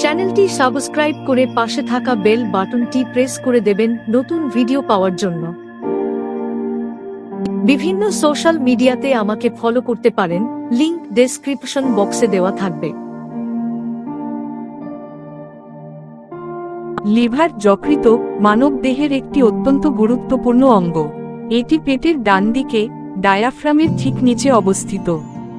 চ্যানেলটি সাবস্ক্রাইব করে পাশে থাকা বেল বাটনটি প্রেস করে দেবেন নতুন ভিডিও পাওয়ার জন্য। বিভিন্ন সোশ্যাল মিডিয়াতে আমাকে ফলো করতে পারেন, লিংক ডেসক্রিপশন বক্সে দেওয়া থাকবে। লিভার যকৃত মানবদেহের একটি অত্যন্ত গুরুত্বপূর্ণ অঙ্গ। এটি পেটের ডান দিকে ডায়াফ্রামের ঠিক নিচে অবস্থিত।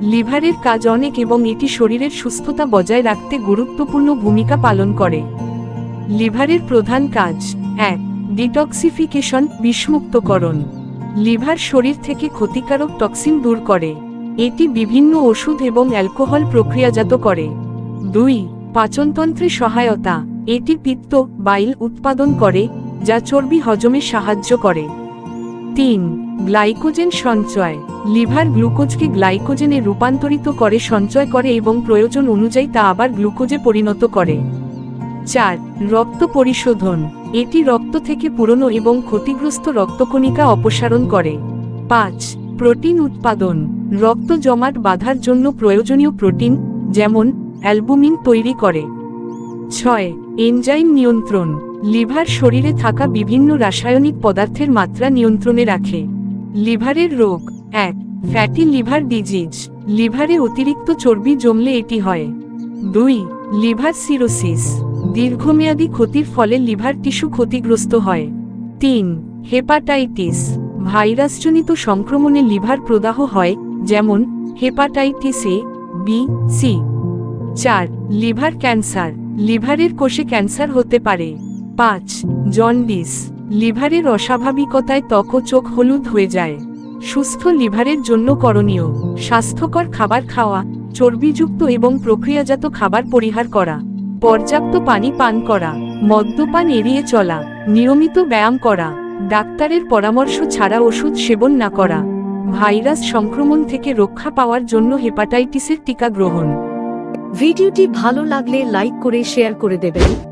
লিভারের কাজ অনেক এবং এটি শরীরের সুস্থতা বজায় রাখতে গুরুত্বপূর্ণ ভূমিকা পালন করে। লিভারের প্রধান কাজ, এক, ডিটক্সিফিকেশন, বিষমুক্তকরণ। লিভার শরীর থেকে ক্ষতিকারক টক্সিন দূর করে। এটি বিভিন্ন ওষুধ এবং অ্যালকোহল প্রক্রিয়াজাত করে। দুই, পাচনতন্ত্রে সহায়তা। এটি পিত্ত, বাইল উৎপাদন করে, যা চর্বি হজমে সাহায্য করে। তিন, গ্লাইকোজেন সঞ্চয়। লিভার গ্লুকোজকে গ্লাইকোজেনে রূপান্তরিত করে, সঞ্চয় করে এবং প্রয়োজন অনুযায়ী তা আবার গ্লুকোজে পরিণত করে। চার, রক্ত পরিশোধন। এটি রক্ত থেকে পুরনো এবং ক্ষতিগ্রস্ত রক্তকণিকা অপসারণ করে। পাঁচ, প্রোটিন উৎপাদন। রক্ত জমাট বাঁধার জন্য প্রয়োজনীয় প্রোটিন, যেমন অ্যালবুমিন তৈরি করে। ছয়, এনজাইম নিয়ন্ত্রণ। লিভার শরীরে থাকা বিভিন্ন রাসায়নিক পদার্থের মাত্রা নিয়ন্ত্রণে রাখে। লিভারের রোগ, এক, ফ্যাটি লিভার ডিজিজ। লিভারে অতিরিক্ত চর্বি জমলে এটি হয়। দুই, লিভার সিরোসিস। দীর্ঘমেয়াদী ক্ষতির ফলে লিভার টিস্যু ক্ষতিগ্রস্ত হয়। তিন, হেপাটাইটিস। ভাইরাসজনিত সংক্রমণে লিভার প্রদাহ হয়, যেমন, হেপাটাইটিস এ, বি, সি। চার, লিভার ক্যান্সার। লিভারের কোষে ক্যান্সার হতে পারে। পাঁচ, জন্ডিস। লিভারের অস্বাভাবিকতায় ত্বক চোখ হলুদ হয়ে যায়। সুস্থ লিভারের জন্য করণীয়, স্বাস্থ্যকর খাবার খাওয়া, চর্বিযুক্ত এবং প্রক্রিয়াজাত খাবার পরিহার করা। পর্যাপ্ত পানি পান করা, মদ্যপান এড়িয়ে চলা, নিয়মিত ব্যায়াম করা, ডাক্তারের পরামর্শ ছাড়া ওষুধ সেবন না করা, ভাইরাস সংক্রমণ থেকে রক্ষা পাওয়ার জন্য হেপাটাইটিসের টিকা গ্রহণ। ভিডিওটি ভালো লাগলে লাইক করে শেয়ার করে দেবেন।